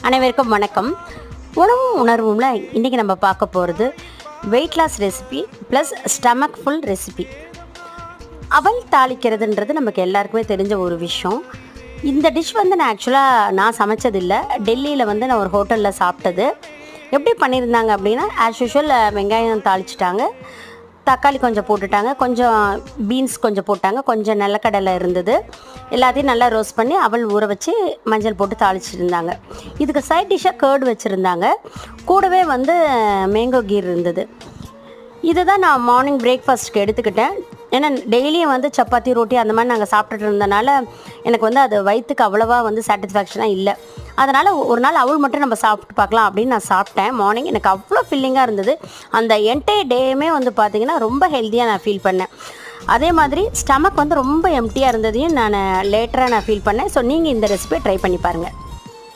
அனைவருக்கும் வணக்கம். உணவும் உணர்வும்ல இன்றைக்கி நம்ம பார்க்க போகிறது weight loss recipe plus stomach full recipe அவல் தாளிக்கிறதுன்றது நமக்கு எல்லாருக்குமே தெரிஞ்ச ஒரு விஷயம். இந்த டிஷ் வந்து நான் ஆக்சுவலாக நான் சமைச்சதில்லை. டெல்லியில் வந்து நான் ஒரு ஹோட்டலில் சாப்பிட்டது. எப்படி பண்ணியிருந்தாங்க அப்படின்னா ஆஸ் யூஷுவல் வெங்காயம் தாளிச்சிட்டாங்க. தக்காளி கொஞ்சம் போட்டுட்டாங்க. கொஞ்சம் பீன்ஸ் கொஞ்சம் போட்டாங்க. கொஞ்சம் நிலக்கடலை இருந்தது. எல்லாத்தையும் நல்லா ரோஸ்ட் பண்ணி அவள் ஊற வச்சு மஞ்சள் போட்டு தாளிச்சிருந்தாங்க. இதுக்கு சைட் டிஷ்ஷாக கேர்டு வச்சுருந்தாங்க. கூடவே வந்து மேங்கோ கீர் இருந்தது. இதை தான் நான் மார்னிங் பிரேக்ஃபாஸ்ட்டுக்கு எடுத்துக்கிட்டேன். ஏன்னா டெய்லியும் வந்து சப்பாத்தி ரொட்டி அந்த மாதிரி நாங்கள் சாப்பிட்டுட்டு இருந்தனால எனக்கு வந்து அது வயிற்றுக்கு அவ்வளோவா வந்து சாட்டிஸ்ஃபேக்ஷனாக இல்லை. அதனால் ஒரு நாள் அவள் மட்டும் நம்ம சாப்பிட்டு பார்க்கலாம் அப்படின்னு நான் சாப்பிட்டேன். மார்னிங் எனக்கு அவ்வளோ ஃபில்லிங்காக இருந்தது. அந்த என்டையர் டேயுமே வந்து பார்த்திங்கன்னா ரொம்ப ஹெல்த்தியாக நான் ஃபீல் பண்ணேன். அதே மாதிரி ஸ்டமக் வந்து ரொம்ப எம்டியாக இருந்ததையும் நான் லேட்டராக நான் ஃபீல் பண்ணேன். ஸோ நீங்கள் இந்த ரெசிபியை ட்ரை பண்ணி பாருங்கள்